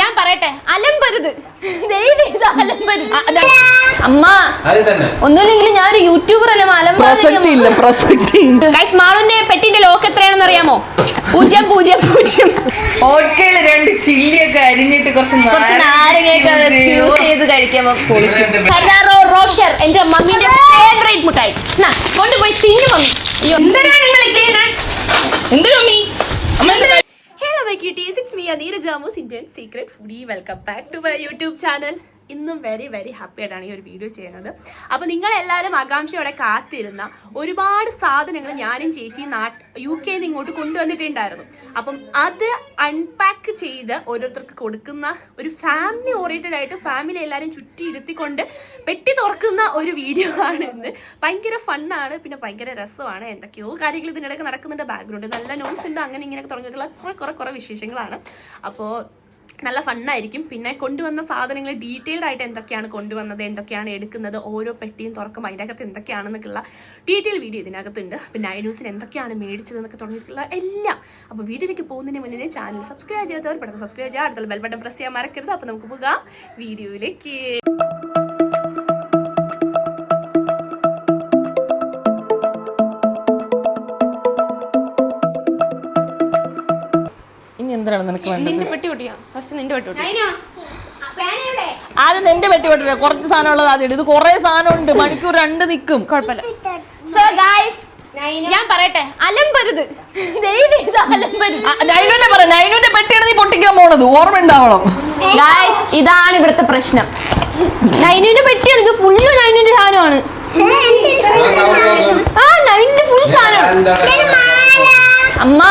ഞാൻ പറയട്ടെ അലമ്പരുത് അലമ്പരുത് അമ്മ ഒന്നുമില്ലെങ്കിലും ഞാൻ ഒരു യൂട്യൂബർ അല്ലേ ഗൈസ് മാളുന്റെ പെട്ടിന്റെ ലോക്ക് എത്രയാണെന്ന് അറിയാമോ? പൂജ്യം പൂജ്യം പൂജ്യം. ഓട്ടയിൽ രണ്ട് ചില്ലിയൊക്കെ അരിഞ്ഞിട്ട് കുറച്ച് കുറച്ച് നാരങ്ങയൊക്കെ ചെയ്ത് കഴിക്കുമ്പോ ഫെറാറോ റോഷർ എന്റെ മമ്മിന്റെ ഫേവറേറ്റ് മുട്ടായി. കൊണ്ടുപോയി തിന്നു മമ്മി. എന്തിനാണ് നിങ്ങൾ ചെയ്യുന്നത് എന്തിനാ mummy? Hello bye cuties me Jamos Indian secret foodie welcome back to my YouTube channel ഇന്നും വെരി വെരി ഹാപ്പി ആയിട്ടാണ് ഈ ഒരു വീഡിയോ ചെയ്യുന്നത്. അപ്പോൾ നിങ്ങളെല്ലാവരും ആകാംക്ഷയോടെ കാത്തിരുന്ന ഒരുപാട് സാധനങ്ങൾ ഞാനും ചേച്ചി നാട്ട് യു കെയിൽ നിന്ന് ഇങ്ങോട്ട് കൊണ്ടുവന്നിട്ടുണ്ടായിരുന്നു. അപ്പം അത് അൺപാക്ക് ചെയ്ത് ഓരോരുത്തർക്ക് കൊടുക്കുന്ന ഒരു ഫാമിലി ഓറിയന്റഡ് ആയിട്ട് ഫാമിലി എല്ലാവരും ചുറ്റി ഇരുത്തിക്കൊണ്ട് പെട്ടി തുറക്കുന്ന ഒരു വീഡിയോ ആണ് ഇന്ന്. ഭയങ്കര ഫണ്ണാണ് പിന്നെ ഭയങ്കര രസമാണ്. എന്തൊക്കെയോ കാര്യങ്ങൾ ഇതിനിടയ്ക്ക് നടക്കുന്നുണ്ട്. ബാക്ക്ഗ്രൗണ്ട് നല്ല നോട്ട്സ് ഉണ്ട്. അങ്ങനെ ഇങ്ങനെയൊക്കെ തുടങ്ങിയിട്ടുള്ള കുറെ കുറെ കുറെ വിശേഷങ്ങളാണ്. അപ്പോൾ നല്ല ഫണ്ണായിരിക്കും. പിന്നെ കൊണ്ടുവന്ന സാധനങ്ങൾ ഡീറ്റെയിൽഡ് ആയിട്ട് എന്തൊക്കെയാണ് കൊണ്ടുവന്നത് എന്തൊക്കെയാണ് എടുക്കുന്നത് ഓരോ പെട്ടിയും തുറക്കും അതിന്റെ അകത്ത് എന്തൊക്കെയാണെന്നൊക്കെയുള്ള ഡീറ്റെയിൽ വീഡിയോ ഇതിനകത്തുണ്ട്. പിന്നെ ഐന്യൂസിന് എന്തൊക്കെയാണ് മേടിച്ചത് എന്നൊക്കെ തുടങ്ങിയിട്ടുള്ള എല്ലാം. അപ്പോൾ വീഡിയോയിലേക്ക് പോകുന്നതിന് മുന്നേ ചാനൽ സബ്സ്ക്രൈബ് ചെയ്യാത്തവർ പെട്ടെന്ന് സബ്സ്ക്രൈബ് ചെയ്യുക. അടുത്തുള്ള ബെൽ ബട്ടൺ പ്രസ് ചെയ്യാൻ മറക്കരുത്. അപ്പോൾ നമുക്ക് പോകാം വീഡിയോയിലേക്ക്. എന്തിനാണ് നിനക്ക് വേണ്ടത്? നിന്റെ പെട്ടി പൊട്ടിയോ ഫസ്റ്റ് നിന്റെ പെട്ടി പൊട്ടിയാ ആദ്യം നിന്റെ പെട്ടി പെട്ടില്ല കുറച്ച് സാധനം ഉള്ളത് ആദ്യം ഇത് കുറെ സാധനം ഉണ്ട് മണിക്കൂർ രണ്ട് നിൽക്കും കുഴപ്പമില്ല. സോ ഗായ്സ് ഞാൻ പറയട്ടെ. അലമ്പരുത്. നൈനുവിനെ പറ. നൈനുവിന്റെ പെട്ടിയാണ് നീ പൊട്ടിക്കാൻ പോണത്. ഓർമ്മ ഉണ്ടാവണം ഗായ്സ് ഇതാണ് ഇവിടുത്തെ പ്രശ്നം. നൈനുവിന്റെ പെട്ടിയാണ് ഇത് ഫുള്ള് നൈനുവിന്റെ സാധനമാണ്. ആ നൈനുവിന്റെ ഫുൾ സാധനമാണ് അമ്മ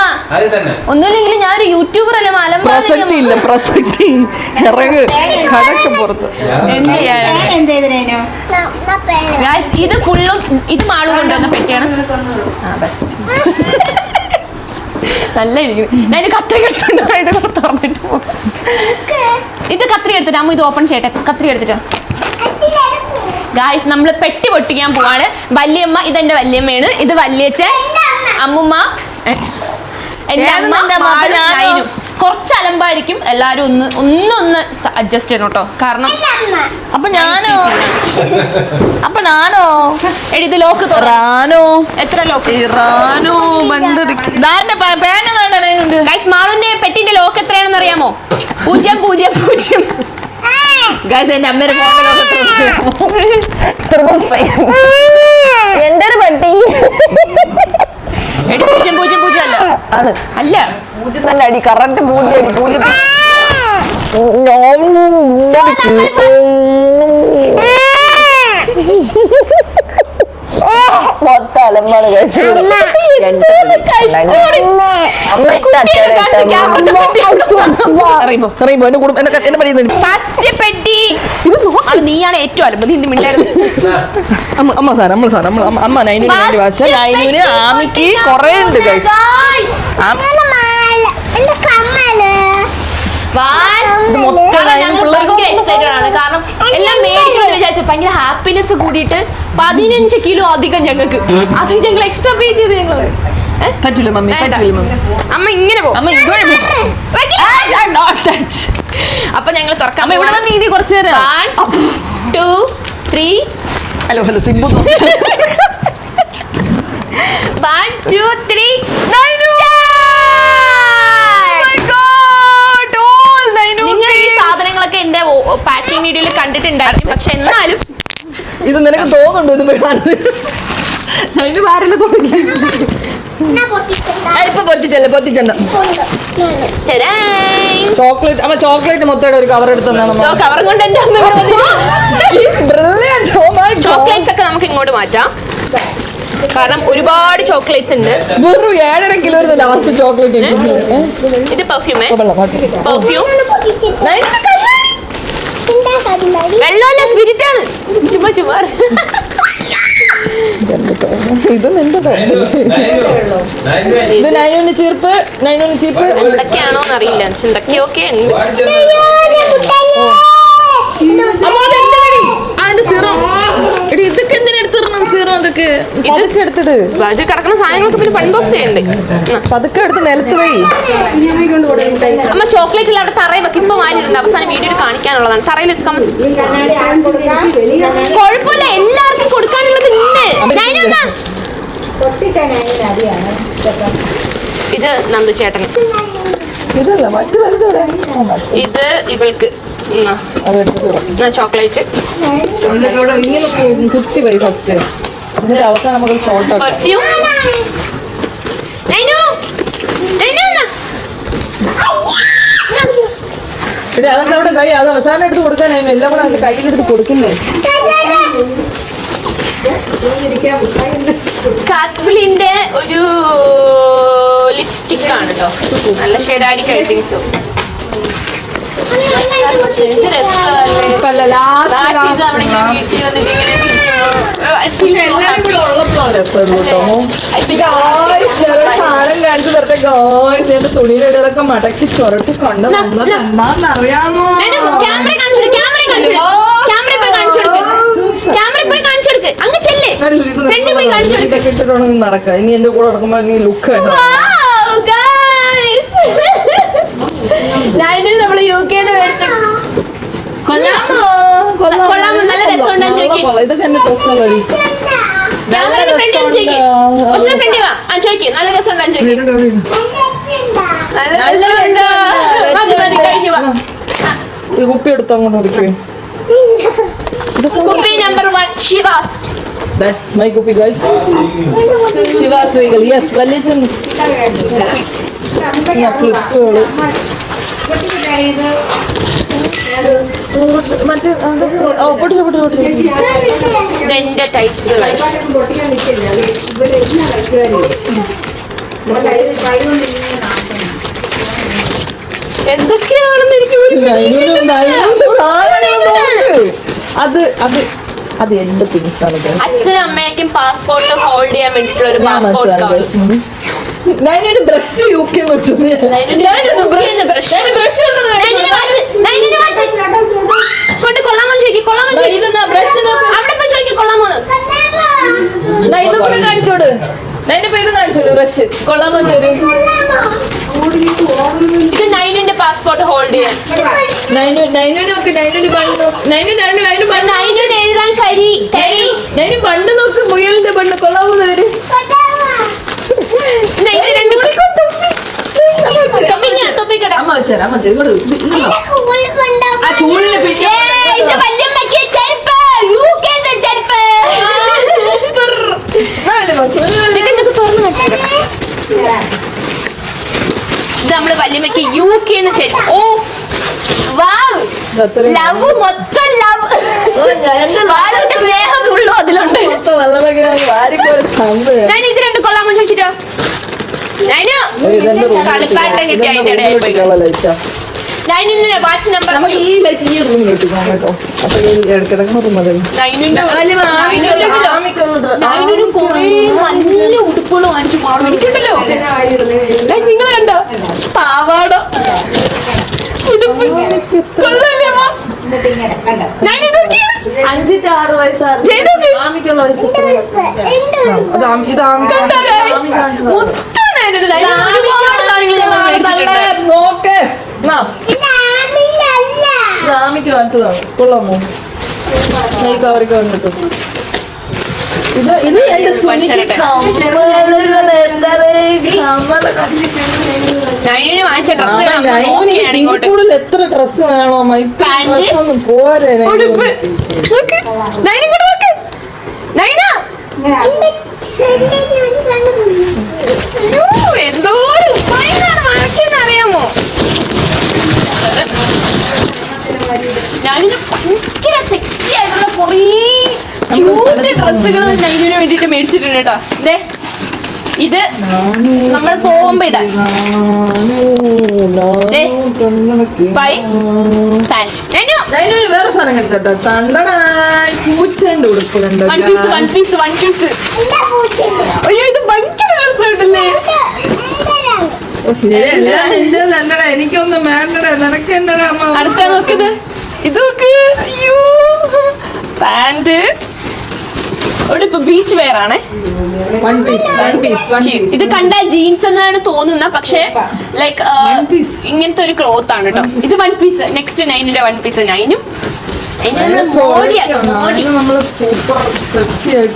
ഒന്നുമില്ലെങ്കിലും ഞാനൊരു യൂട്യൂബർ അല്ലേ പ്രസക്തി ഇല്ല പ്രസക്തി. ഇറങ്ങ്. കടക്ക് പുറത്ത്. എന്ത് ചെയ്യാനാണ് ഗായ്സ് ഇത് ഫുള്ളും ഇത് മാളു കൊണ്ടുവന്ന പെട്ടിയാണ്. നല്ല ഇരിക്കുന്നു ഞാൻ ഇത് കത്രിക എടുത്തിട്ടുണ്ട് തുറന്നിട്ട് പോ. ഇത് കത്രിക എടുത്തിട്ട് അമ്മ ഇത് ഓപ്പൺ ചെയ്യട്ടെ. കത്രിക എടുത്തിട്ട്. ഗായ്സ് നമ്മൾ പെട്ടി പൊട്ടിക്കാൻ പോവാണ്. വല്യമ്മ ഇതെന്റെ വല്യമ്മയാണ്. ഇത് വല്യച്ഛൻ അമ്മുമ്മ. എ, അമ്മ നിന്റെ അമ്മ? അപ്പൊ മാളും ഞാനോ? നൈനും. കുറച്ച് അലമ്പായിരിക്കും. എല്ലാരും ഒന്ന് ഒന്നൊന്ന് അഡ്ജസ്റ്റ് ചെയ്യണം കേട്ടോ കാരണം അപ്പൊ ഞാനോ? അപ്പൊ ഞാനോ എടി ഇത് ലോക്ക് റാനോ? എത്ര ലോക്ക്? റാനോ പേന ഗൈസ് മാളുന്റെ പെട്ടിന്റെ ലോക്ക് എത്രയാണെന്ന് അറിയാമോ പൂജ്യം പൂജ്യം പൂജ്യം. ഗൈസ് എന്റെ അമ്മയുടെ എന്റെ ഒരു പട്ടി? എടി പൂജ്യം പൂജ്യം പൂജ്യം അല്ല. ആണ് അല്ല അടി കറക്റ്റ് പൂജ്യം അടി പൂജ്യം മൊത്തം അലമ്പാണ് കഴിച്ചു നീയാണ് ഏറ്റവും അമ്മ സാർ അമ്മ സാർ അമ്മ നൈനുവിന് വേണ്ടി വാച്ച നൈനുവിന് ആമിക്ക് കൊറേ ഉണ്ട് guys. കാരണം ഭയങ്കര എല്ലാം വിചാരിച്ചു. ഹാപ്പിനെസ് കൂടിയിട്ട് പതിനഞ്ച് കിലോ അധികം ഞങ്ങൾക്ക്. അത് ഞങ്ങൾ എക്സ്ട്രാ പേ ചെയ്ത് ഞങ്ങൾ പറ്റൂല മമ്മി പറ്റൂല മമ്മി. അമ്മ ഇങ്ങനെ പോകും. അമ്മ ഇതുവഴി അപ്പൊ ഞങ്ങൾ തുറക്കാം ഇവിടെ വന്ന് ഇനി കുറച്ച് നേരം. One two three hello hello Sibu one two three നിങ്ങൾ ഈ സാധനങ്ങളൊക്കെ എന്റെ പാക്കിംഗ് വീഡിയോയിൽ കണ്ടിട്ടുണ്ടായിരുന്നു. പക്ഷെ എന്നാലും ഇത് നിനക്ക് തോന്നുന്നുണ്ടോ ഇത് വീഴാന്ന് അതിന് ഭാരല്ല തുടങ്ങി ഇപ്പൊ പൊത്തിച്ചല്ല പൊത്തിച്ചണ്ട ചോക്ലേറ്റ് അമ്മ ചോക്ലേറ്റ് മൊത്തം ഒരു കവർ എടുത്ത് തന്നാണ് കവർ കൊണ്ട് എന്റെ അമ്മ Oh ചോക്ലേറ്റ്സ് ഒക്കെ നമുക്ക് ഇങ്ങോട്ട് മാറ്റാം. കാരണം ഒരുപാട് ചോക്ലേറ്റ്സ് ഉണ്ട്. വെറും ഏഴര കിലോ ലാസ്റ്റ് ചോക്ലേറ്റ് ഇത് പെർഫ്യൂമേ പെർഫ്യൂം വെള്ളമല്ല സ്പിരിറ്റ് ആണ്. ചുമ്മാ ചുമ്മാ. ഇത് നിന്റെ ഇത് നൈനൂന് ചീർപ്പ് നൈനൂന് ചീർപ്പ് എന്തൊക്കെയാണോന്ന് അറിയില്ല പക്ഷെ എന്തൊക്കെയൊക്കെ ഉണ്ട് അമ്മ അതെന്താടി? ആ, എന്റെ സീറോ എടി ഇതൊക്കെ എന്തിനാ ഇതൊക്കെ ഇതൊക്കെ എടുത്തത് ഇത് കിടക്കുന്ന സാധനങ്ങളൊക്കെ പിന്നെ പൺബോക്സ് ചെയ്യണ്ടേ പതുക്കെ എടുത്ത് നിലത്ത് പോയി അമ്മ ചോക്ലേറ്റ് അവിടെ തറയിൽ വെക്കും. ഇപ്പൊ മാറ്റി പിടിക്കാനുള്ളതാണ് തറയിൽ കുഴപ്പമില്ല. എല്ലാവർക്കും കൊടുക്കാനുള്ളത് ഉണ്ട്? ഇത് നന്ദു ചേട്ടന്. ഇതല്ല മറ്റു വലുതോടെ ഇത് ഇവൾക്ക്. ചോക്ലേറ്റ് കുത്തി പോയി ഫസ്റ്റ് എന്നിട്ട് അവസാനം നമുക്ക് ഷോർട്ട് അതൊക്കെ അവിടെ കൈ അത് അവസാനം എടുത്ത് കൊടുക്കാനായിരുന്നു എല്ലാം കൂടെ അതിന്റെ കയ്യിലെടുത്ത് കൊടുക്കില്ലേ കാത്ഫിലിന്റെ ഒരു ലിപ്സ്റ്റിക് ആണ് കേട്ടോ നല്ല ഷെയ്ഡായിരിക്കും ഐറ്റിങ്സ് ഇപ്പല്ല ലാസ്റ്റ് വന്നിട്ട് ഉള്ളപ്പോ തുണിയിലിടലൊക്കെ മടക്കി ചുരട്ടി കൊണ്ടുവന്നറിയാമോ നടക്കാം. ഇനി എന്റെ കൂടെ നടക്കുമ്പോ ലുക്ക്. ഞാനിത് നമ്മൾ യു കെ കൊല്ലാമോ കൊള്ളാമോ നല്ല രസമുണ്ടാന്ന് ചോദിക്കും ഇതൊക്കെ എന്റെ പേഴ്സണൽ വഴി ചോദിക്കും. കുറച്ചുകൂടെ ഫ്രണ്ടിൽ വാ. ആ ചോദിക്കും. നല്ല രസമുണ്ടാന്ന് ചോദിക്കും. നല്ല രസമുണ്ടോ മതി മതി കഴിഞ്ഞു വാ. ഈ കുപ്പി എടുത്ത് അങ്ങോട്ട് കൊടുക്കേ കുപ്പി number one Chivas. That's my കുപ്പി guys. ശിവാസ് വെഹിക്കൽ യെസ് വലിയച്ഛൻ. ക്ലിപ്പുകൾ മറ്റേ ഓ ഇതെന്റെ എന്തൊക്കെയാണെന്ന് എനിക്ക്. അത് അത് അത് എന്റെ തിങ്സ് ആണ്. അച്ഛനും അമ്മയ്ക്കും പാസ്പോർട്ട് ഹോൾഡ് ചെയ്യാൻ വേണ്ടിയിട്ടുള്ള ഒരു പാസ്പോർട്ട്. നൈനൊരു ബ്രഷ് യൂക്കി കൊണ്ട് കൊള്ളാമോ ചോദിക്കും കൊള്ളാമോ ചോദിക്കുന്ന ബ്രഷ് നോക്ക് അവിടെ പോയി ചോദിക്കും കൊള്ളാമോ നൈനും കൂടെ കാണിച്ചോട്. നൈന്റെ പേര് കാണിച്ചോട് ബ്രഷ് കൊള്ളാമോ ഇത് നൈനിന്റെ പാസ്പോർട്ട് ഹോൾഡ് ചെയ്യാൻ. നൈനു നൈനു നോക്ക് നൈനു നൈനു നൈനു നൈനു നൈനു എഴുതാൻ കരി നൈനു ബണ്ണ് നോക്ക് മുയലിന്റെ ബണ്ണ് കൊള്ളാമോ ചെരുപ്പ്. യു ചെരുപ്പ്. നമ്മൾ വല്യമ്മയ്ക്ക് യു കെന്ന് ചെരുപ്പ്. Oh wow. ലവ് മൊത്തം ലവ്. ആളുടെ അതിലുണ്ട്. മൊത്തം വെള്ളമൊക്കെ വാരിക്കോരി സംഭവം. ഞാൻ ഇത് രണ്ട് കൊള്ളാമോ ചോദിച്ചിട്ടോ? ഉടുപ്പുകൾ വാങ്ങിച്ചു മേടിക്കണ്ടല്ലോ നിങ്ങൾ കണ്ടോ? പാവാട. അഞ്ചിട്ട് ആറ് വയസ്സാണ്. ഇത്. ആമിക്കുള്ള വയസ്സ് ആമിക്ക് വാങ്ങിച്ചതാണ് കൊള്ളാമോ? ഈ കവറിക്ക് വന്നിട്ടു. ഇത് ഇത് എന്റെ കൂടുതൽ എത്ര ഡ്രസ് വേണോ? അമ്മ ഇത്ര പാന്റ്, ഡ്രസ് ഒന്നും പോരെ നൈന ഇങ്ങോട്ട് നോക്ക് നൈന അയ്യോ, എന്തോ ഒരു ഉപ്പായിന്നാണ് വാങ്ങിച്ചെന്ന് അറിയാമോ ഞാനിന് ഭയങ്കര സെക്സി ആയിട്ടുള്ള കുറേ ക്യൂട്ട് ഡ്രസ്സുകൾ നൈനിന് വേണ്ടിയിട്ട് മേടിച്ചിട്ടുണ്ട് കേട്ടോ. ദേ ഇത് നമ്മൾ പോകുമ്പോ ഇടാൻ വേറെ സാധനം കഴിച്ചോ കണ്ടട പൂച്ചേന്റെ ഉടുപ്പ് കണ്ടോ? One piece one piece one piece ഇത് രസമുണ്ടല്ലേ എല്ലാം നിന്റെ തന്നെടാ എനിക്കൊന്നും വേണ്ടടാ നിനക്ക് എന്നടാ അമ്മ അടുത്ത നോക്കുന്നത് ഇത് നോക്ക്. അയ്യോ. പാന്റ്. ബീച്ച് വെയർ ആണ്. ഇത് കണ്ട ജീൻസ് എന്നാണ് തോന്നുന്നത് പക്ഷെ ലൈക്ക്. ഇങ്ങനത്തെ ഒരു ക്ലോത്ത് ആണ് കേട്ടോ ഇത് വൺ പീസ് നെക്സ്റ്റ് നൈനിന്റെ വൺ പീസ് നൈനും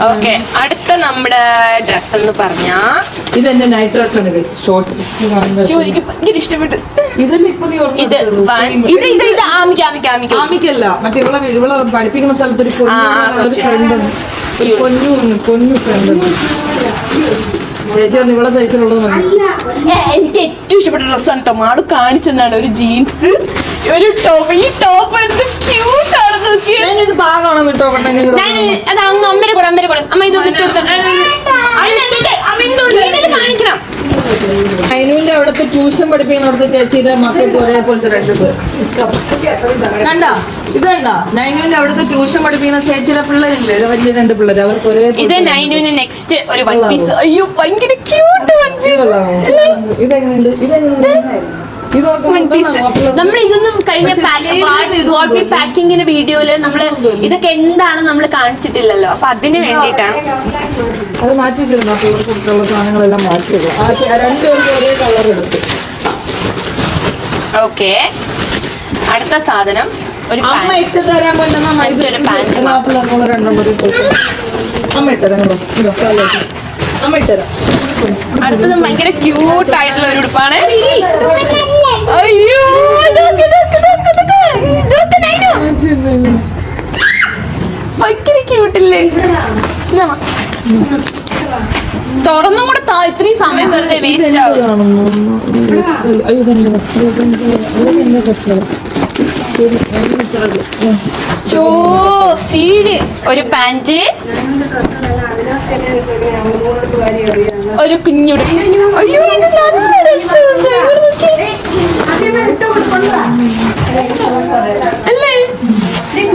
ഓക്കെ അടുത്ത നമ്മുടെ ഡ്രസ് എന്ന് പറഞ്ഞാ. ഇത് എന്റെ നൈറ്റ് ഡ്രസ് ആണ് ഷോർട്ട് ശ്ശോ, എനിക്ക് ഭയങ്കര ഇഷ്ടപ്പെട്ടു. ഇത് ഇത് ഇത് ഇത് ആമിക്ക ആമിക്ക ആമിക്ക. ആമിക്കല്ല. മറ്റേ ഇവളെ ഇവളെ പഠിപ്പിക്കുന്ന സ്ഥലത്ത് ഒരു പൊന്നു ഫ്രണ്ട് പൊന്നു പൊന്നു ഫ്രണ്ട് ചേച്ചി ഇവളെ സൈസിലുള്ളത് എനിക്ക് ഏറ്റവും ഇഷ്ടപ്പെട്ട ഡ്രസ്സാണ് കേട്ടോ കാണിച്ചെന്നാണ് ഒരു ജീൻസ് ഒരു ടോപ്പ് ഈ ടോപ്പ് എന്ത് ക്യൂട്ട് ഞാനിത് ഭാഗമാണോ അങ്ങ് അമ്മയുടെ കൂടെ അമ്മയുടെ കൂടെ അമ്മ ഇത് കാണിക്കണം അയിനുവിന്റെ അവിടുത്തെ ട്യൂഷൻ പഠിപ്പിക്കുന്ന അവിടുത്തെ ചേച്ചിയുടെ മക്കൾക്ക് ഒരേപോലത്തെ രണ്ട് പേർ കണ്ട ഇത് കണ്ട നൈനുവിന്റെ അവിടുത്തെ ട്യൂഷൻ പഠിപ്പിക്കുന്ന ചേച്ചിയുടെ പിള്ളേരില്ലേ വലിയ രണ്ട് പിള്ളേർ അവർക്ക് ഒരേ ഇത് നൈനുവിന് നെക്സ്റ്റ് ഒരു വൺ പീസ് അയ്യോ ഭയങ്കര ക്യൂട്ട് വൺ പീസ് ഇതെങ്ങനെയുണ്ട് ഇതെങ്ങനെയുണ്ട് നമ്മൾ ഇതൊന്നും കഴിഞ്ഞ പക്ഷേ പാക്കിങ്ങിന്റെ വീഡിയോയിൽ നമ്മൾ ഇതൊക്കെ എന്താണ് നമ്മൾ കാണിച്ചിട്ടില്ലല്ലോ അപ്പൊ അതിന് വേണ്ടിട്ടാണ് അത് സാധനങ്ങളെല്ലാം ഒരേ കളർ എടുത്ത് ഓക്കെ അടുത്ത സാധനം ഒരു അമ്മ. ഇട്ട് തരാൻ പറ്റുന്ന കൂടി അമ്മ ഇട്ടതരാം. അമ്മ ഇട്ടതരാം അടുത്തത് ഭയങ്കര ക്യൂട്ട് ആയിട്ടുള്ള ഒരു ഉടുപ്പാണ് അയ്യോ നോക്ക് നോക്ക് നോക്ക് നോക്ക് നോക്ക് നൈനു. ഭയങ്കര ക്യൂട്ടില്ലേ? തുറന്നും കൂടെ താ ഇത്രയും സമയം വെറുതെ വേസ്റ്റ് ആവും. ചോ സീഡ്. ഒരു പാന്റ് ഒരു കുഞ്ഞുടെ അയ്യോ ഇത് നല്ല രസമുണ്ട്. അല്ലേ?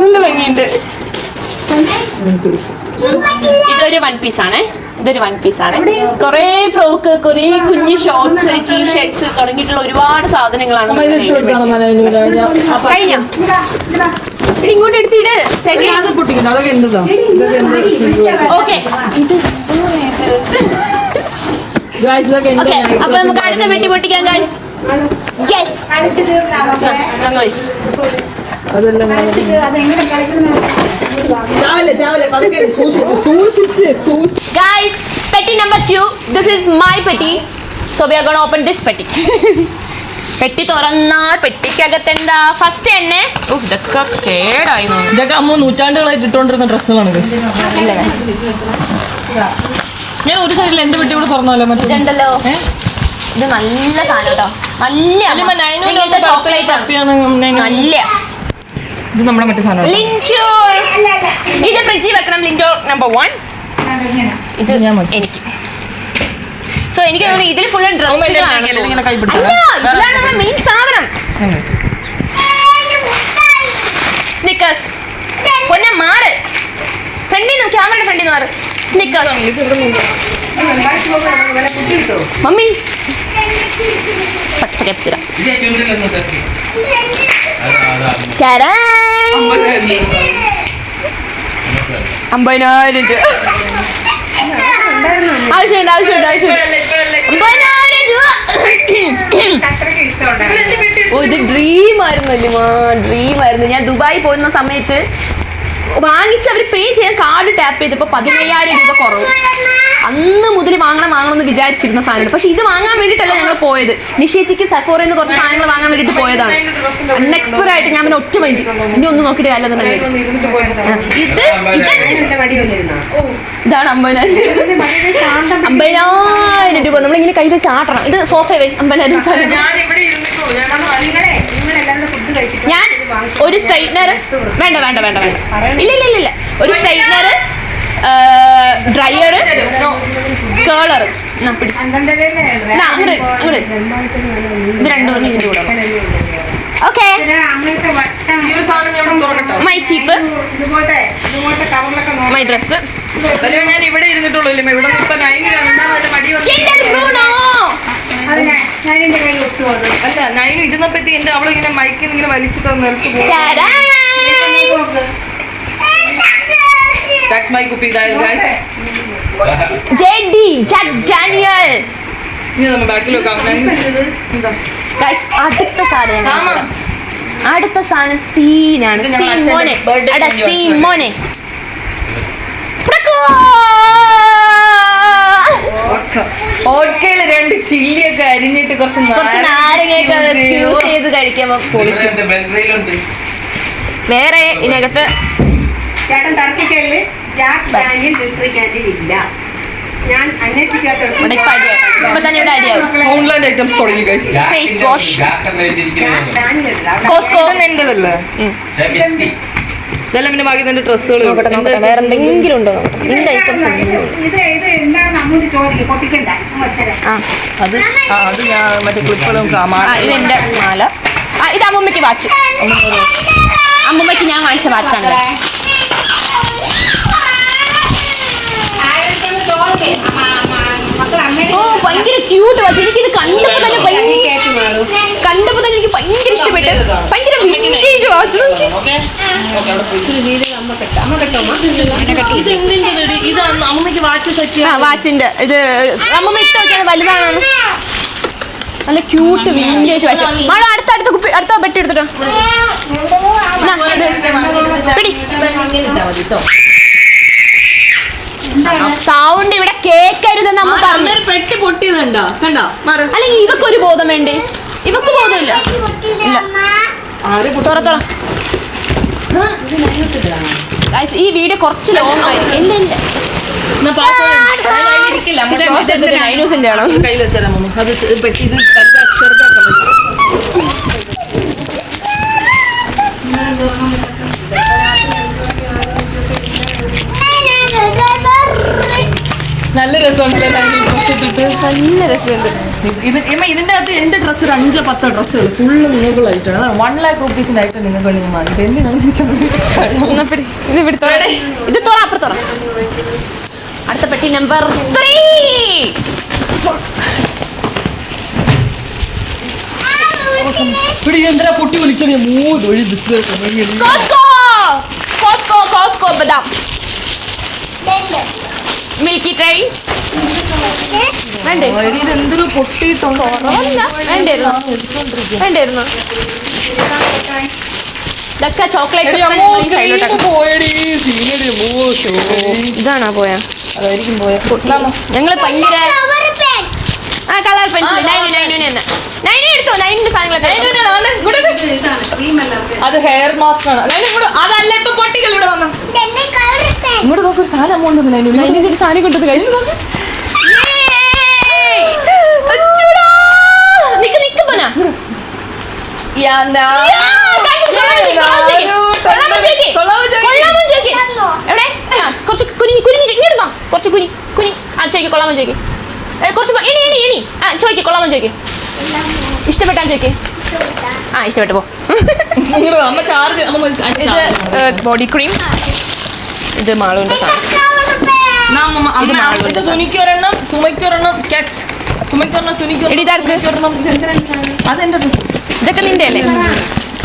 നല്ല ഭംഗിയുണ്ട്. ഇതൊരു വൺ പീസ് ആണ്. ഇതൊരു വൺ പീസ് ആണ്. കുറെ ഫ്രോക്ക് കുറെ കുഞ്ഞു ഷോർട്സ് ടീഷർട്സ് തുടങ്ങിയിട്ടുള്ള ഒരുപാട് സാധനങ്ങളാണ് കഴിഞ്ഞ? ഇങ്ങോട്ട് എടുത്തിട്ട് ഓക്കെ ഇത് അപ്പൊ നമുക്ക് അടുത്ത പൊട്ടിക്കാം യെസ് പെട്ടി മൈ പെട്ടി. So we are gonna open this പെട്ടി. പെട്ടി തുറന്നാൽ പെട്ടിക്കകത്ത് എന്താ? ഫസ്റ്റ് തന്നെ ഇതൊക്കെ കേടായി. ഇതൊക്കെ അമ്മ നൂറ്റാണ്ടുകളായിട്ട് ഇട്ടുകൊണ്ടിരുന്ന ഡ്രസ്സുകളാണ് guys. guys. ഞാൻ ഒരു സൈഡിൽ എന്റെ വീട്ടിൽ കൂടെ തുറന്നല്ലോ മറ്റേ? ഇതുണ്ടല്ലോ. ഇത് നല്ല സാധനം കേട്ടോ. നല്ല ചോക്ലേറ്റ് ആണ്. നല്ല. ഇത് നമ്മുടെ മറ്റേ സാധനം ലിന്റോർ ഇത് ഫ്രിഡ്ജിൽ വെക്കണം നമ്പർ വൺ ഇത് ഞാൻ വെച്ചു. എനിക്ക്. സോ എനിക്ക് തോന്നുന്നു ഇതിൽ കൈ പിടിച്ചത്? ഡ്രസ് മെയിൻ സാധനം. സ്നിക്കേഴ്സ് പൊന്നെ മാറ് ഫ്രണ്ടിൽ നിന്ന് ക്യാമറയുടെ ഫ്രണ്ടിൽ നിന്ന് മാറ്. മമ്മി. അമ്പതിനായിരം. രൂപ. ആവശ്യമുണ്ട് ആവശ്യമുണ്ട് ആവശ്യമുണ്ട്. ഓ ഇത് ഡ്രീം ആയിരുന്നു അല്ലേ മാ. ഡ്രീം ആയിരുന്നു. ഞാൻ ദുബായി പോകുന്ന സമയത്ത് വാങ്ങിച്ച് അവർ പേ ചെയ്യാൻ കാർഡ് ടാപ്പ് ചെയ്തപ്പോൾ പതിനയ്യായിരം രൂപ കുറവ്. അന്ന് മുതൽ വാങ്ങണം വാങ്ങണം എന്ന് വിചാരിച്ചിരുന്ന സാധനമാണ്. പക്ഷെ ഇത് വാങ്ങാൻ വേണ്ടിയിട്ടല്ല ഞങ്ങൾ പോയത്. നിഷേച്ചിക്ക് സഫോറിൽ നിന്ന് കുറച്ച് സാധനങ്ങൾ വാങ്ങാൻ വേണ്ടിയിട്ട് പോയതാണ്. അൺഎക്സ്പെക്ട് ആയിട്ട് ഞാൻ പിന്നെ ഒറ്റ മൈൻഡ് ഇനി ഒന്നും നോക്കിയിട്ട് കാലം തന്നെ ഇത് ഇതാണ് അമ്പതിനായിരം അമ്പതിനായിരം രൂപ. നമ്മളിങ്ങനെ കയ്യിൽ ചാട്ടണം ഇത് സോഫ വേ അമ്പതിനായിരം സാധനം ഞാൻ ഒരു സ്ട്രൈറ്റ്നർ വേണ്ട വേണ്ട വേണ്ട വേണ്ട. ഇല്ല ഇല്ല ഇല്ല ഇല്ല. ഒരു സ്ട്രൈറ്റ്നർ ഡ്രയർ കേളർ ഇത് രണ്ടും ഓക്കെ. മൈ ചീപ്പ് മൈ ഡ്രസ് ഞാൻ ഇവിടെ ഇരുന്നിട്ടുള്ളൂ ഇല്ലേ ഇവിടെ മടി വന്നു. അല്ല നൈനു ഇരുന്നപ്പറ്റി എന്റെ അവളിങ്ങനെ മൈക്കിൽ ഇങ്ങനെ വലിച്ചിട്ട് നിലത്ത് പോകും That's my കുപ്പി guys. നമ്മൾ ബാക്കിൽ വെക്കാം ഇതാ. Guys, അടുത്ത സാധനം. അടുത്ത സാധനം സീനാണ്. ഇത് മോനെ. സീൻ ഓട്കയിൽ രണ്ട് ചില്ലിയൊക്കെ അരിഞ്ഞിട്ട് കുറച്ച് കുറച്ച് നാരങ്ങയൊക്കെ യൂസ് ചെയ്ത്. കഴിക്കുമ്പോ പൊളിക്കും. വേറെ ഇതിനകത്ത് ചേട്ടൻ തർക്കിക്കൽ. ജാക്ക് ഡാനിയൽ മിലിറ്ററി ക്യാന്റീൻ ഇല്ല. ഞാൻ അന്വേഷിക്കാത്ത ഇതെല്ലാം പിന്നെ ബാക്കി തന്റെ ഡ്രസ്സുകൾ വേറെ എന്തെങ്കിലും ഉണ്ടോ? നോക്കട്ടെ ഐറ്റംസ് ഉണ്ടോ? ഇത് ഇത് എന്താണെന്ന് അമ്മൂന് ചോദിക്കും? പൊട്ടിക്കണ്ട. മത്സരം ആ. അത് അത് ഞാൻ മറ്റേ ക്ലിപ്പുകളും ആ ഇത് എന്റെ മാല. ആ ഇത് അമ്മൂമ്മയ്ക്ക് വാച്ച്. അമ്മൂമ്മയ്ക്ക് ഞാൻ വാങ്ങിച്ച വാച്ചാണ്. ഓ ഭയങ്കര ക്യൂട്ട് വാച്ച്. എനിക്കിത് കണ്ടപ്പോ തന്നെ ഭയങ്കര കണ്ടപ്പോ തന്നെ എനിക്ക് ഭയങ്കര ഇഷ്ടപ്പെട്ടു. ഭയങ്കര വിന്റേജ് വാച്ച് വാച്ചിന്റെ ഇത് അമ്മ ഇട്ട് നോക്കിയാണ് വലുതാണ്? നല്ല ക്യൂട്ട് വിന്റേജ് വാച്ച്. മാഡം അടുത്ത അടുത്ത കുപ്പി അടുത്ത പെട്ടി എടുത്തിട്ടോ. സൗണ്ട് ഇവിടെ കേക്കരുതെന്ന് നമ്മൾ പറഞ്ഞു. പെട്ടി പൊട്ടിയതുണ്ടോ? കണ്ടോ? അല്ലെങ്കിൽ ഇവക്കൊരു ബോധം വേണ്ടേ? ഇവക്ക് ബോധമില്ല. ഇല്ല. ആര് തുറ ഈ വീഡിയോ കുറച്ച് ലോങ് ആയിരിക്കും. ഇല്ല ഇല്ല. ഇരിക്കില്ല. നൈനൂസിന്റെ ആണോ? കൈ വെച്ചാലും അത് പെട്ടി ഇത് ചെറുതാക്കാൻ പറ്റും. നല്ല രസമുണ്ടല്ലേ ഇട്ടിട്ട് നല്ല രസമുണ്ട്. ഇത് ഇമ്മ ഇതിന്റെ അകത്ത് എന്റെ ഡ്രസ്സ് ഒരു അഞ്ചോ പത്തോ ഡ്രസ്സുകൾ ഫുള്ള് നിങ്ങൾക്കുള്ളതായിട്ടാണ് വൺ ലാക്ക് റുപ്പീസിന്റെ ആയിട്ട് നിങ്ങൾക്ക് വേണ്ടി ഞാൻ വാങ്ങിയിട്ട് എന്തിനാണ്. ഇത്. ഇത് തുറ അപ്പുറം തുറ അടുത്ത പെട്ടി നമ്പർ ത്രീ ഇവിടെ എന്തിനാ പൊട്ടി വിളിച്ചത്? മൂന്ന് ഒഴി കോസ്കോ കോസ്കോ കോസ്കോ ബദാം. മിൽക്കി ട്രൈ വേണ്ടേ? എന്തൊരു പൊട്ടിയിട്ടുണ്ടോ. അല്ല, വേണ്ടായിരുന്നു. വേണ്ടായിരുന്നു. ഇതൊക്കെ ചോക്ലേറ്റ് ഇതാണോ പോയാ? ഞങ്ങൾ ഭയങ്കര ആ കളർ പെൻസിൽ നൈനു നൈനു തന്നെ നൈനു. എടുത്തോ? നൈനിന്റെ സാധനങ്ങളൊക്കെ അത് ഹെയർ മാസ്ക് ആണ്. ഇങ്ങോട്ട് അതല്ല ഇപ്പൊ പൊട്ടിക്കൽ ഇവിടെ വന്നു. ഇങ്ങോട്ട് നോക്ക് സാധനം അമൗണ്ട് നൈനു. നൈനു സാധനം കൊണ്ടത് കഴിഞ്ഞു നിക്ക് നിക്ക് പോനാ യാനാ. എവിടെ? കുറച്ച് ഇങ്ങോട്ട് കുനി കുനി. ആ ചോദിക്കും കൊള്ളാമോ ചോദിക്കും കുറച്ച് പോ- എണി എണി എണി. ആ ചോദിക്കും കൊള്ളാമോ ചോദിക്കും ഇഷ്ടപ്പെട്ടാ ചോദിക്കും ആ ഇഷ്ടപ്പെട്ടു പോ. ഇത്. Body cream. ഇത് മാളുവിന്റെ സാധനം. സുനിക്കൊരെണ്ണം സുമയ്ക്കൊരെണ്ണം ഇതൊക്കെ നിന്റെ അല്ലേ?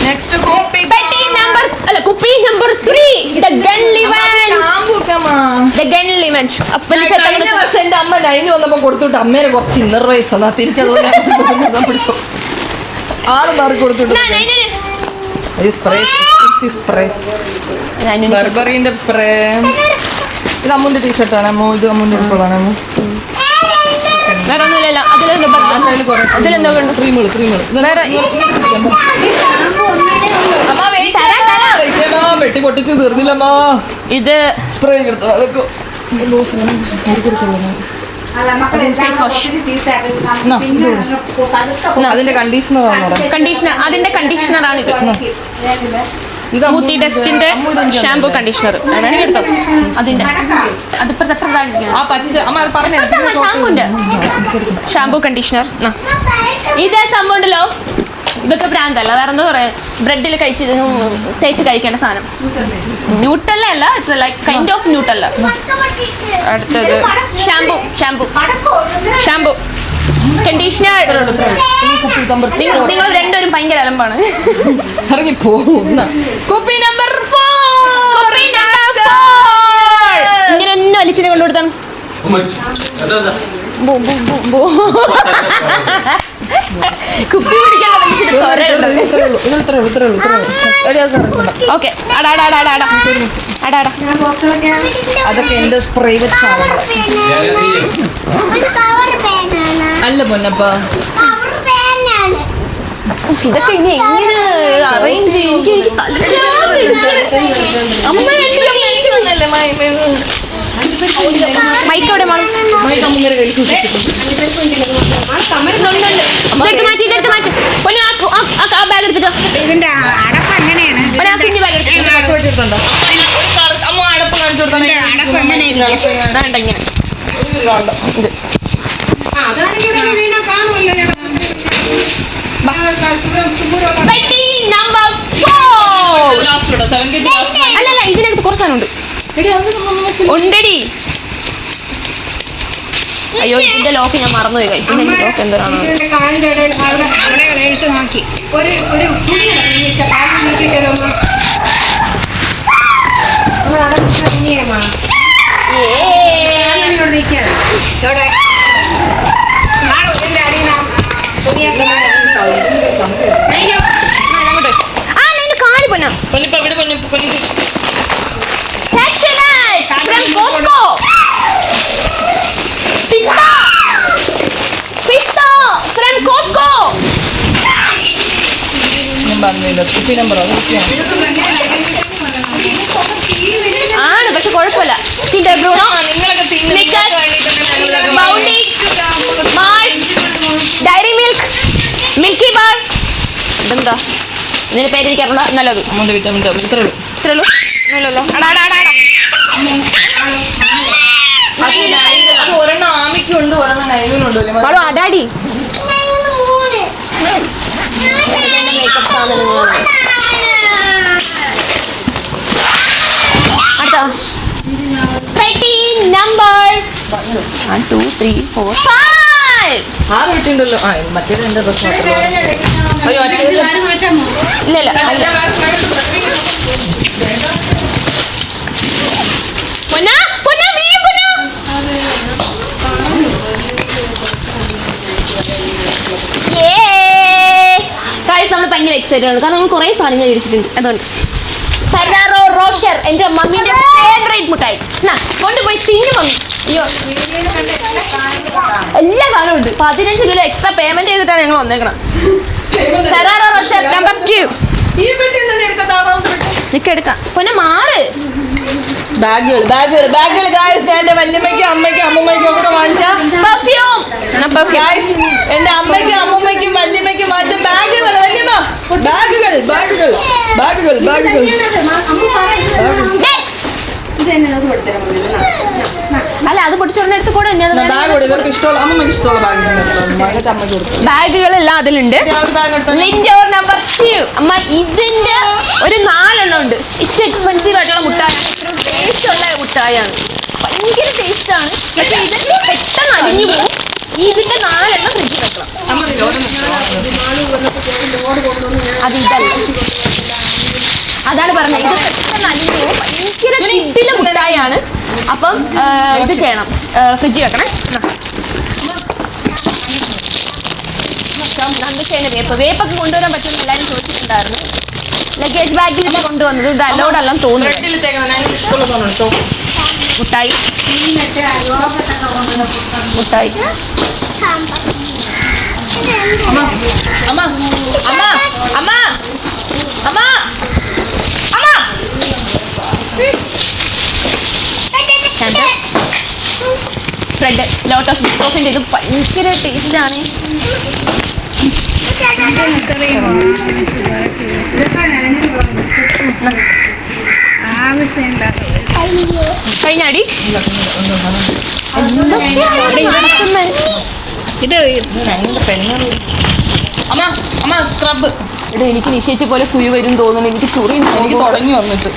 Next copy. പെട്ടി നമ്പർ അല്ല കുപ്പി number three the gun livens the gun livens കഴിഞ്ഞ വർഷം എന്റെ അമ്മ ലൈന് വന്നപ്പോ കൊടുത്തുവിട്ട് അമ്മേനെ കുറച്ച് ഇന്നർ റൈസ് എന്നാ തിരിച്ചതുപോലെ പിടിച്ചോ. സ്പ്രേ എക്സ്പെൻസീവ് സ്പ്രേസ് ബർബറിന്റെ സ്പ്രേ ഇത് അമ്മൂന്റെ ടീഷർട്ടാണ് അമ്മ ഇത് അമ്മൂന്റെ ഉൾപ്പെടാണ് അമ്മ. വേറെ ഒന്നുമില്ലല്ലോ അതിലെന്താ വേണ്ടത്? ക്രീമുകൾ ക്രീമുകൾ വേറെ. വെട്ടി പൊട്ടിച്ച് തീർന്നില്ലമ്മ ഇത് സ്പ്രേ എടുത്തു? അതൊക്കെ അതിന്റെ കണ്ടീഷണർ ആണ് കണ്ടീഷണർ അതിന്റെ കണ്ടീഷണർ ആണ് ഇത് സ്മൂത്തി ടെസ്റ്റിന്റെ ഷാംപൂ കണ്ടീഷണർ വേണമെങ്കിൽ എടുത്തോ? അതിന്റെ. അതിപ്പോ ആ പച്ച അമ്മ അത് പറഞ്ഞു ഷാമ്പൂന്റെ ഷാംപൂ കണ്ടീഷണർ ഇതേ സംഭവം ഉണ്ടല്ലോ. ഇതൊക്കെ ബ്രാൻഡല്ല വേറെ എന്തോ പറയാ. ബ്രെഡിൽ കഴിച്ച് തേച്ച് കഴിക്കേണ്ട സാധനം. ന്യൂട്ടല്ല അല്ല. It's like kind of Nutella അടുത്തത് ഷാംപൂ ഷാംപൂ ഷാംപൂ കണ്ടീഷണർ നിങ്ങൾ രണ്ടുപേരും ഭയങ്കര അലമ്പാണ്. ഇറങ്ങി പോകുന്ന കുപ്പി നമ്പർ ഇങ്ങനെ നമ്പർ ഫോർ വലിച്ചിനെ കൊണ്ടു കൊടുത്താണ് ബോ ബോ ബോ. ബൂ. കുപ്പി പിടിക്കാൻ അതൊക്കെ എന്റെ പ്രൈവറ്റ് സാധനങ്ങൾ അല്ല പൊന്നപ്പ ഇതൊക്കെ ഇനി എങ്ങനെ അറേഞ്ച് ചെയ്യും എനിക്ക്. അമ്മ അല്ലേ മൈക്ക് അമ്മൂമ്മയുടെ കയ്യിൽ സൂക്ഷിച്ചിട്ടുണ്ട് ഇതെടുത്ത് മാറ്റി ഇതെടുത്ത് മാറ്റി. പൊന്നു ആ ബാഗ് എടുത്തിട്ടോ. ഇതിന്റെ അടപ്പ് അങ്ങനെയാണ്. പൊന്നു ആ കുഞ്ഞു ബാഗ് എടുത്തിട്ടോ. പച്ചവെട്ടി എടുത്തുണ്ടോ അമ്മ അടപ്പ് കാണിച്ചു കൊടുത്താൽ അടപ്പ് എങ്ങനെയാണ് ഇങ്ങനെ. പെട്ടി നമ്പർ ഫോർ ലാസ്റ്റ് ഇട്ടോ സെവൻ കെ ജി ലാസ്റ്റ് അല്ല അല്ല ഇതിനകത്ത് കുറച്ച് സാധനം ഉണ്ട് ഉണ്ടടി. അയ്യോ ഇതിന്റെ ലോക്ക് ഞാൻ മറന്നുപോയി കഴിച്ചു ലോക്ക് എന്തോരാണ്? ഇതിന്റെ പറഞ്ഞില്ല കുപ്പി കുപ്പിയാണ് ആണ്. പക്ഷെ കുഴപ്പമില്ല. Bounty Mars Dairy Milk Milky Bar ഇതെന്താ? ഇതിന്റെ പേര് എനിക്കറിയില്ല നല്ലത്. വിറ്റാമിൻ ടാബ്ലറ്റ് ഇത്രേ ഉള്ളൂ. ഇത്രേ ഉള്ളൂ നല്ലല്ലോ അടാ അടാ അടാ അടാ അടാടി മേക്കപ്പ് സാധനങ്ങളാണ്. അടുത്ത? പെട്ടി number two three four five ആറ് വിട്ടുണ്ടല്ലോ ആ മറ്റേത് എന്റെ പ്രശ്നം ഇല്ല ഇല്ല. അല്ല. പൊന്ന പൊന്ന വീഴും പൊന്ന. കാര്യം നമ്മൾ ഭയങ്കര എക്സൈറ്റഡ് ആണ്. കാരണം നമ്മൾ കുറേ സാധനങ്ങൾ എടുത്തിട്ടുണ്ട്. അതുകൊണ്ട്. ഫെറാറോ റോഷർ എന്റെ മമ്മിന്റെ ഫേവറേറ്റ് മുട്ടായി എന്നാ കൊണ്ടുപോയി തിന്നു മമ്മി. അയ്യോ. എല്ലാ സാധനവും ഉണ്ട്. പതിനഞ്ച് കിലോ എക്സ്ട്രാ പേയ്മെന്റ് ചെയ്തിട്ടാണ് ഞങ്ങൾ വന്നേക്കണം ഫെറാറോ റോഷർ നമ്പർ ടു എടുക്കാം. പൊന്നെ മാറ്. ബാഗുകൾ ബാഗുകൾ ബാഗുകൾ ഗായ്സ് എന്റെ വല്യമ്മയ്ക്കും അമ്മയ്ക്കും അമ്മൂമ്മയ്ക്കും ഒക്കെ വാങ്ങിച്ച പെർഫ്യൂം ഗായ്സ് എന്റെ അമ്മയ്ക്കും അമ്മൂമ്മയ്ക്കും വല്യമ്മയ്ക്കും വാങ്ങിച്ച ബാഗുകൾ ബാഗുകൾ. അല്ല അത് പൊടിച്ചോണ്ട് എടുത്ത് കൂടെ ബാഗുകളെല്ലാം അതിലുണ്ട്. നമ്പർ അമ്മ ഇതിന്റെ ഒരു നാലെണ്ണം ഉണ്ട്. ഇച്ചിരി എക്സ്പെൻസീവ് ആയിട്ടുള്ള ഇത്രയും ടേസ്റ്റ് ഉള്ള മുട്ടായാണ്. ഭയങ്കര ടേസ്റ്റ് ആണ്. പക്ഷെ ഇത് പെട്ടെന്ന് അലിഞ്ഞു പോകും ഇതിന്റെ നാലെണ്ണം ഫ്രിഡ്ജിൽ വെക്കണം. അത് ഇതല്ല. അതാണ് പറഞ്ഞത്. ഇത് പെട്ടെന്ന് അലിഞ്ഞു ഭയങ്കര മുട്ടായാണ്. അപ്പം ഇത് ചെയ്യണം. ഫ്രിഡ്ജ് വെക്കണേ. നന്ദിച്ചേന്റെ വേപ്പ്. വേപ്പൊക്കെ കൊണ്ടുവരാൻ പറ്റുമെന്ന് എല്ലാവരും ചോദിച്ചിട്ടുണ്ടായിരുന്നു. ലഗേജ് ബാഗിൽ കൊണ്ടുവന്നത് ഇത് അലോഡ് അല്ല തോന്നുന്നു. മുട്ടായി. മുട്ടായി. അമ്മ അമ്മ അമ്മ അമ്മ അമ്മ. ബ്രെഡ് ലോട്ടസ് ബിസ്കോഫിന്റെ ഇത് ഭയങ്കര ടേസ്റ്റാണ് കഴിഞ്ഞാടി. ഇത് അമ്മ അമ്മ സ്ക്രബ് എടാ എനിക്ക് നിശ്ചയിച്ച പോലെ കുഴി വരും തോന്നുന്നു. എനിക്ക് ചുറി എനിക്ക് തുടങ്ങി വന്നിട്ട്.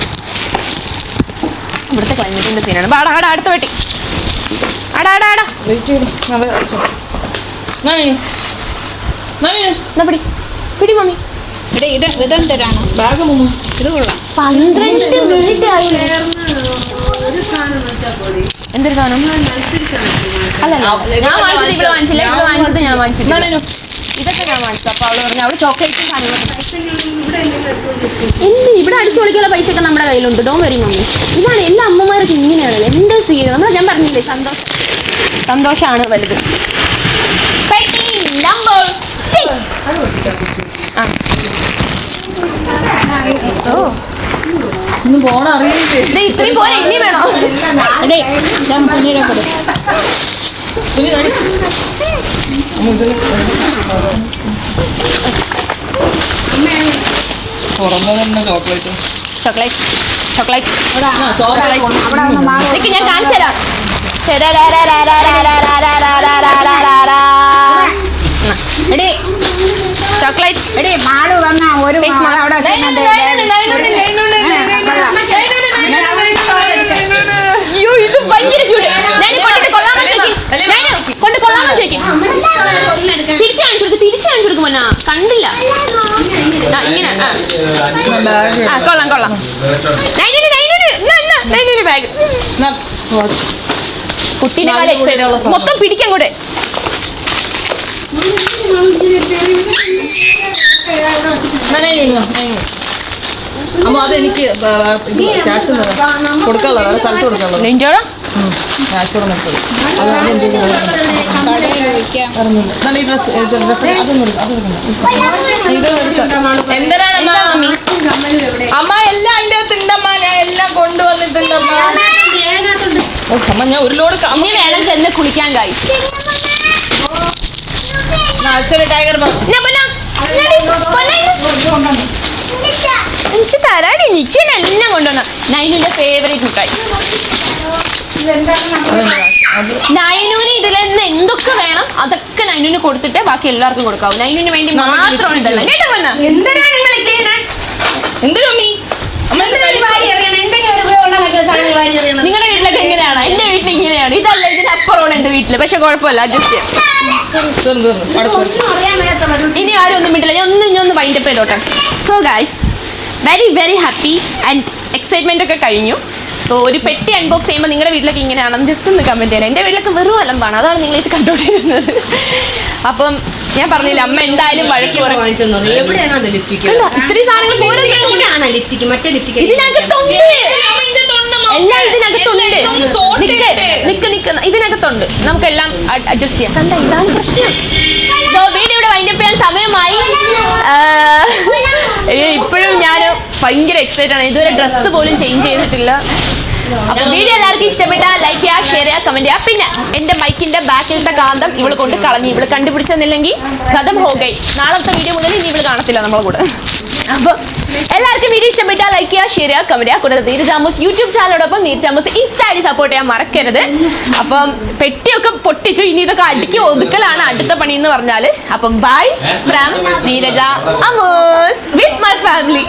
ഇവിടുത്തെ ക്ലൈമറ്റിന്റെ സീനാണ് ബാടാ ആടാ അടുത്ത വെട്ടി അടാ. നാനി നാനി എന്നാ പിടി. പിടി മമ്മി. ഇവിടെ ഇത് ഇതെന്തരാണ് ബാഗ് മുമ്മ ഇത് കൊള്ളാം. പന്ത്രണ്ട് മിനിറ്റ് ആയി എന്തൊരു സാധനം? അല്ല ഞാൻ വാങ്ങിച്ചത് ഇവിടെ വാങ്ങിച്ചില്ല. ഇവിടെ വാങ്ങിച്ചത് ഞാൻ വാങ്ങിച്ചിട്ടില്ല. ഇതൊക്കെ ഞാൻ വാങ്ങിച്ചു. അപ്പൊ അവൾ പറഞ്ഞു അവൾ ചോക്ലേറ്റും കാര്യങ്ങളൊക്കെ ഇല്ല ഇവിടെ അടിച്ചു പൊളിക്കാനുള്ള പൈസ ഒക്കെ നമ്മുടെ കയ്യിലുണ്ട്. ഡോം വരി മമ്മി ഇതാണ് എല്ലാ അമ്മമാർക്കും ഇങ്ങനെയാണ് എന്റെ സീരിയൽ നമ്മൾ ഞാൻ പറഞ്ഞില്ലേ സന്തോഷം സന്തോഷമാണ് വലുത്. പെട്ടി നമ്പർ സിക്സ് ഒന്നും പോണ അറിയില്ലേ? ഇത്രയും പോലെ ഇനി വേണോ? ചോക്ലേറ്റ്. Chocolate chocolate. ചോക്ലേറ്റ് ഞാൻ ചോക്ലേറ്റ്. ഒരു തിരിച്ചു കാണിച്ചു കൊടുക്കും മോനാ. കണ്ടില്ല. ആ, ഇങ്ങനെ. ആ. ആ കൊള്ളാം കൊള്ളാം. നൈനൂന് നൈനൂന് നൈനൂന് ബാഗ് കുട്ടീനെ കാലം എക്സൈറ്റ് മൊത്തം പിടിക്കാൻ കൂടെ അമ്മ അത് എനിക്ക് ക്യാഷ് കൊടുക്കാനുള്ള സ്ഥലത്ത് കൊടുക്കാനുള്ള ക്യാഷ് കൂടെ ഈ ഡ്രസ് ഡ്രസ് അതൊന്നും അമ്മ എല്ലാം അതിന്റെ അകത്ത് ഉണ്ടമ്മ ഞാൻ എല്ലാം കൊണ്ടുവന്നിട്ടുണ്ടമ്മ ഓ അമ്മ ഞാൻ ഒരു ലോഡ് വേണം ചെന്ന് കുളിക്കാൻ കായി ടൈഗർ എനിക്ക് തരാടി. എല്ലാം കൊണ്ടുവന്ന. നൈനിന്റെ ഫേവറേറ്റ് മിഠായി നൈനുവിന് ഇതിൽ നിന്ന് എന്തൊക്കെ വേണം അതൊക്കെ നൈനുവിന് കൊടുത്തിട്ട് ബാക്കി എല്ലാവർക്കും കൊടുക്കാവും. നൈനുവിന് വേണ്ടി മാത്രമാണ് ഇതെല്ലാം കേട്ടോ എന്തിനാണ് നിങ്ങൾ ചെയ്യണേ എന്തിനാ അമ്മി നിങ്ങളുടെ വീട്ടിലൊക്കെ എങ്ങനെയാണ് എന്റെ വീട്ടിൽ ഇങ്ങനെയാണ്. ഇതല്ല ഇതിനപ്പുറമാണ് എന്റെ വീട്ടിൽ. പക്ഷെ കുഴപ്പമില്ല അഡ്ജസ്റ്റ് ഇനി ആരും ഒന്നും മിണ്ടില്ല. ഞാൻ ഒന്ന് ഞാൻ ഒന്ന് വൈൻഡപ്പ് ചെയ്തോട്ടെ. So guys very very happy and excitement ഒക്കെ കഴിഞ്ഞു. സോ ഒരു പെട്ടി അൺബോക്സ് ചെയ്യുമ്പോൾ നിങ്ങളുടെ വീട്ടിലൊക്കെ ഇങ്ങനെയാണെന്ന് ജസ്റ്റ് ഒന്ന് കമന്റ് ചെയ്യണം. എന്റെ വീട്ടിലൊക്കെ വെറും അലമ്പാണ്. അതാണ് നിങ്ങൾ ഇത് കണ്ടോണ്ടിരുന്നത് അപ്പം ഞാൻ പറഞ്ഞില്ല അമ്മ എന്തായാലും വഴക്ക്? ഇത്രയും സാധനങ്ങൾ എല്ലാം ഇതിനകത്തുണ്ട് നിക്ക് നിക്ക് നിക്ക് ഇതിനകത്തുണ്ട് നമുക്കെല്ലാം അഡ്ജസ്റ്റ് ചെയ്യാം. കണ്ട? ഇതാണ് പ്രശ്നം. വീഡിയോ ഇവിടെ വൈൻഡപ്പ് ചെയ്യാൻ സമയമായി. ഇപ്പോഴും ഞാൻ ഭയങ്കര എക്സൈറ്റഡ് ആണ്. ഇതുവരെ ഡ്രസ്സ് പോലും ചേഞ്ച് ചെയ്തിട്ടില്ല. അപ്പൊ വീഡിയോ എല്ലാവർക്കും ഇഷ്ടപ്പെട്ടാൽ ലൈക്ക് ചെയ്യുക ഷെയർ ചെയ്യുക കമന്റ് ചെയ്യുക. പിന്നെ എന്റെ മൈക്കിന്റെ ബാക്കിലത്തെ കാന്തം ഇവൾ കൊണ്ട് കളഞ്ഞു ഇവൾ കണ്ടുപിടിച്ചെന്നില്ലെങ്കിൽ കഥം ഹോകൈ. നാളത്തെ വീഡിയോ മുതൽ ഇനി ഇവൾ കാണത്തില്ല നമ്മളെ കൂടെ. അപ്പൊ എല്ലാവർക്കും വീഡിയോ ഇഷ്ടപ്പെട്ടാൽ ലൈക്ക് ചെയ്യുക ഷെയർ ചെയ്യുക കമന്റ് ചെയ്യുക. കൂടാതെ നീര് ചാമൂസ് യൂട്യൂബ് ചാനലോടൊപ്പം നീര് ചാമൂസ് ഇൻസ്റ്റ ഐ സപ്പോർട്ട് ചെയ്യാൻ മറക്കരുത്. അപ്പം പെട്ടിയൊക്കെ പൊട്ടിച്ചു ഇനി ഇതൊക്കെ അടുക്കി ഒതുക്കലാണ് അടുത്ത പണി എന്ന് പറഞ്ഞാൽ. അപ്പം bye from Neeraja Amos with my family